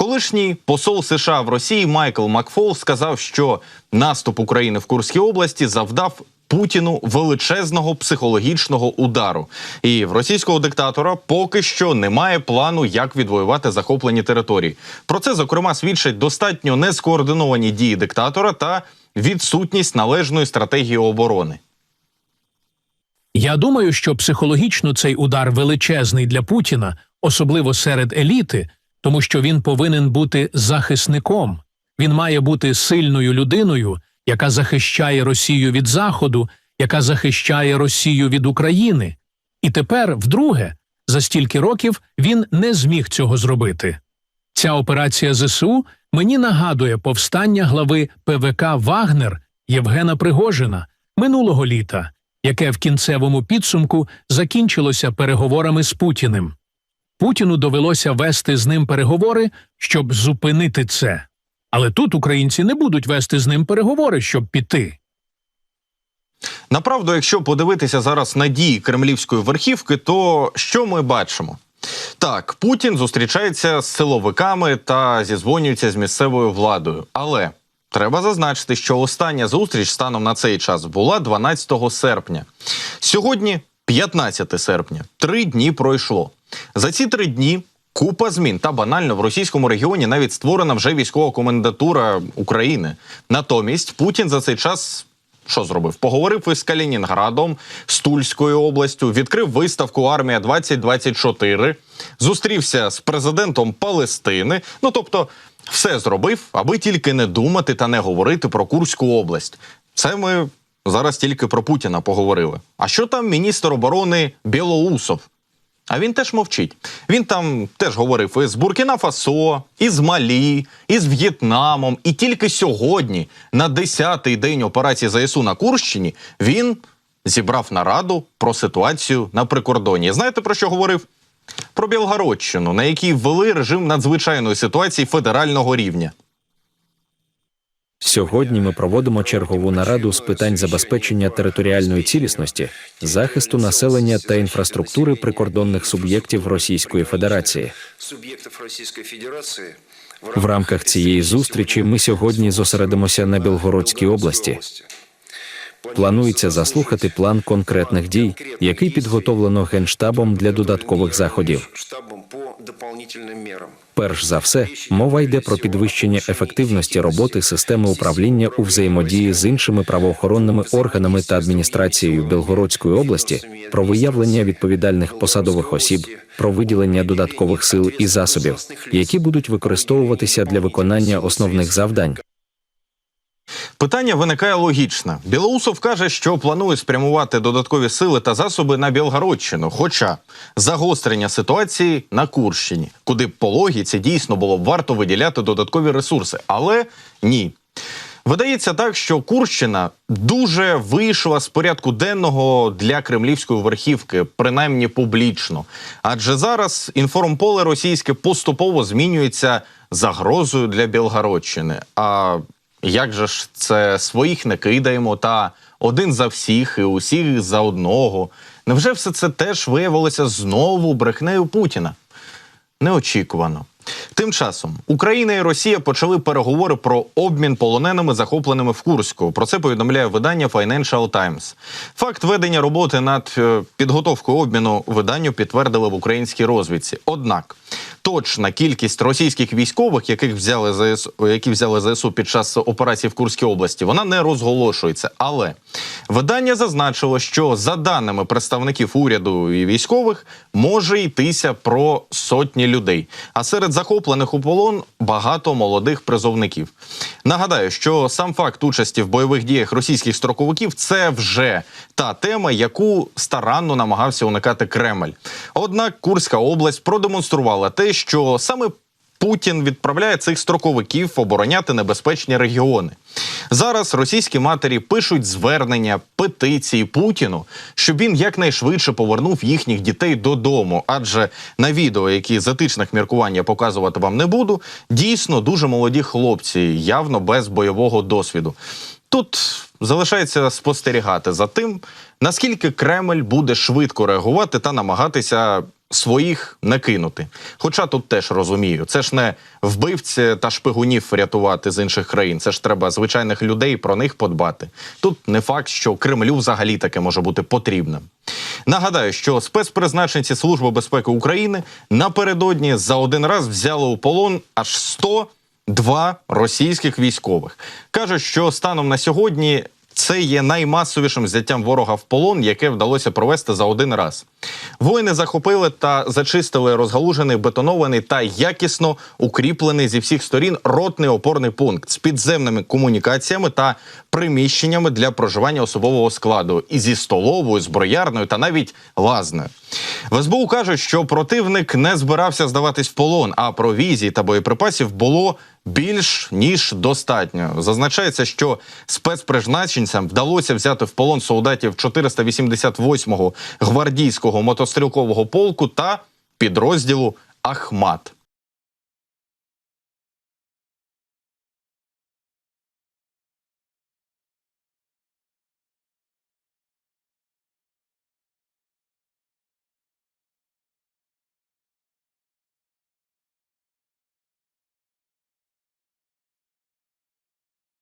Колишній посол США в Росії Майкл Макфол сказав, що наступ України в Курській області завдав Путіну величезного психологічного удару. І в російського диктатора поки що немає плану, як відвоювати захоплені території. Про це зокрема свідчать достатньо нескоординовані дії диктатора та відсутність належної стратегії оборони. Я думаю, що психологічно цей удар величезний для Путіна, особливо серед еліти, тому що він повинен бути захисником. Він має бути сильною людиною, яка захищає Росію від Заходу, яка захищає Росію від України. І тепер, вдруге, за стільки років він не зміг цього зробити. Ця операція ЗСУ мені нагадує повстання глави ПВК Вагнер Євгена Пригожина минулого літа, яке в кінцевому підсумку закінчилося переговорами з Путіним. Путіну довелося вести з ним переговори, щоб зупинити це. Але тут українці не будуть вести з ним переговори, щоб піти. Направду, якщо подивитися зараз на дії кремлівської верхівки, то що ми бачимо? Так, Путін зустрічається з силовиками та зізвонюється з місцевою владою. Але треба зазначити, що остання зустріч станом на цей час була 12 серпня. Сьогодні 15 серпня. Три дні пройшло. За ці три дні купа змін та банально в російському регіоні навіть створена вже військова комендатура України. Натомість Путін за цей час що зробив? Поговорив із Калінінградом, з Тульською областю, відкрив виставку Армія 2024 зустрівся з президентом Палестини. Ну тобто, все зробив, аби тільки не думати та не говорити про Курську область. Це ми зараз тільки про Путіна поговорили. А що там міністр оборони Білоусов? А він теж мовчить. Він там теж говорив і з Буркіна Фасо, і з Малі, і з В'єтнамом. І тільки сьогодні, на 10-й день операції ЗСУ на Курщині, він зібрав нараду про ситуацію на прикордоні. Знаєте про що говорив? Про Білгородщину, на якій ввели режим надзвичайної ситуації федерального рівня. Сьогодні ми проводимо чергову нараду з питань забезпечення територіальної цілісності, захисту населення та інфраструктури прикордонних суб'єктів Російської Федерації. суб'єктів Російської Федерації В рамках цієї зустрічі ми сьогодні зосередимося на Білгородській області. Планується заслухати план конкретних дій, який підготовлено генштабом для додаткових заходів. Перш за все, мова йде про підвищення ефективності роботи системи управління у взаємодії з іншими правоохоронними органами та адміністрацією Білгородської області, про виявлення відповідальних посадових осіб, про виділення додаткових сил і засобів, які будуть використовуватися для виконання основних завдань. Питання виникає логічно. Білоусов каже, що планує спрямувати додаткові сили та засоби на Білгородщину. Хоча загострення ситуації на Курщині, куди по логіці дійсно було б варто виділяти додаткові ресурси. Але ні. Видається так, що Курщина дуже вийшла з порядку денного для кремлівської верхівки, принаймні публічно. Адже зараз інформполе російське поступово змінюється загрозою для Білгородщини. А як же ж це своїх не кидаємо та один за всіх і усіх за одного? Невже все це теж виявилося знову брехнею Путіна? Неочікувано. Тим часом Україна і Росія почали переговори про обмін полоненими, захопленими в Курську. Про це повідомляє видання Financial Times. Факт ведення роботи над е, підготовкою обміну виданню підтвердили в українській розвідці. Однак точна кількість російських військових, яких взяли ЗСУ, які взяли ЗСУ під час операції в Курській області, вона не розголошується. Але видання зазначило, що за даними представників уряду і військових може йтися про сотні людей. А серед захоплених у полон багато молодих призовників. Нагадаю, що сам факт участі в бойових діях російських строковиків це вже та тема, яку старанно намагався уникати Кремль. Однак Курська область продемонструвала те, що саме Путін відправляє цих строковиків обороняти небезпечні регіони. Зараз російські матері пишуть звернення, петиції Путіну, щоб він якнайшвидше повернув їхніх дітей додому. Адже на відео, які з етичних міркувань я показувати вам не буду, дійсно дуже молоді хлопці, явно без бойового досвіду. Тут залишається спостерігати за тим, наскільки Кремль буде швидко реагувати та намагатися своїх не кинути. Хоча тут теж розумію, це ж не вбивці та шпигунів рятувати з інших країн. Це ж треба звичайних людей про них подбати. Тут не факт, що Кремлю взагалі таке може бути потрібним. Нагадаю, що спецпризначенці Служби безпеки України напередодні за один раз взяли у полон аж 102 російських військових. кажуть, що станом на сьогодні. Це є наймасовішим взяттям ворога в полон, яке вдалося провести за один раз. Воїни захопили та зачистили розгалужений, бетонований та якісно укріплений зі всіх сторін ротний опорний пункт з підземними комунікаціями та приміщеннями для проживання особового складу і зі столовою, зброярною та навіть лазною. В СБУ кажуть, що противник не збирався здаватись в полон, а провізії та боєприпасів було більш ніж достатньо. Зазначається, що спецпризначенцям вдалося взяти в полон солдатів 488-го гвардійського мотострілкового полку та підрозділу Ахмат.